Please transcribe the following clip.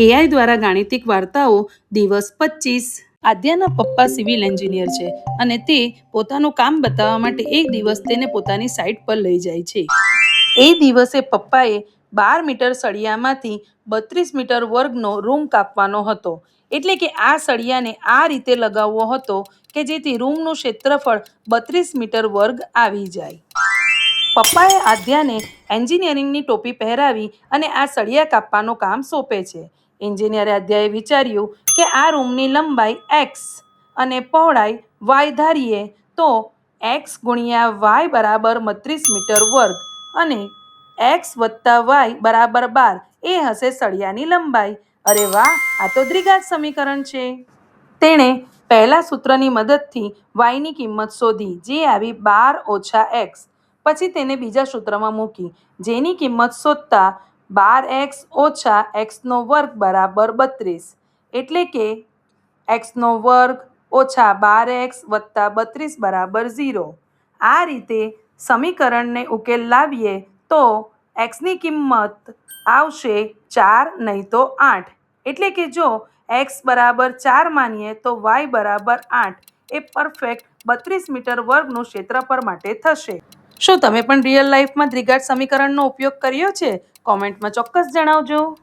AI દ્વારા ગાણિતિક વાર્તાઓ દિવસ પચીસ. આદ્યાના પપ્પા સિવિલ એન્જિનિયર છે અને તે પોતાનું કામ બતાવવા માટે એક દિવસ તેને પોતાની સાઇટ પર લઈ જાય છે. એ દિવસે પપ્પાએ બાર મીટર સળિયામાંથી બત્રીસ મીટર વર્ગનો રૂમ કાપવાનો હતો. એટલે કે આ સળિયાને આ રીતે લગાવવો હતો કે જેથી રૂમનું ક્ષેત્રફળ બત્રીસ મીટર વર્ગ આવી જાય. પપ્પાએ આદ્યાને એન્જિનિયરિંગની ટોપી પહેરાવી અને આ સળિયા કાપવાનું કામ સોંપે છે. એન્જિનિયરે અધ્યાએ વિચાર્યું કે આ રૂમની લંબાઈ એક્સ અને પહોળાઈ વાય ધારીએ તો એક્સ ગુણ્યા વાય બરાબર બત્રીસ મીટર વર્ગ અને એક્સ વત્તા વાય બરાબર બાર, એ હશે સળિયાની લંબાઈ. અરે વાહ, આ તો દ્વિઘાત સમીકરણ છે. તેણે પહેલા સૂત્રની મદદથી વાયની કિંમત શોધી, જે આવી બાર ઓછા એક્સ પછી તેને બીજા સૂત્રમાં મૂકી. જેની કિંમત શોધતા બાર એક્સ ઓછા એક્સનો વર્ગ બરાબર બત્રીસ. એટલે કે એક્સનો વર્ગ ઓછા બાર એક્સ વત્તા બત્રીસ બરાબર ઝીરો. આ રીતે સમીકરણને ઉકેલ લાવીએ તો એક્સની કિંમત આવશે ચાર નહીં તો આઠ. એટલે કે જો એક્સ બરાબર ચાર માનીએ તો વાય બરાબર આઠ. એ પરફેક્ટ બત્રીસ મીટર વર્ગનું ક્ષેત્રફળ માટે થશે. શું તમે પણ રિયલ લાઈફમાં દ્વિઘાત સમીકરણનો ઉપયોગ કર્યો છે? કોમેન્ટમાં ચોક્કસ જણાવજો.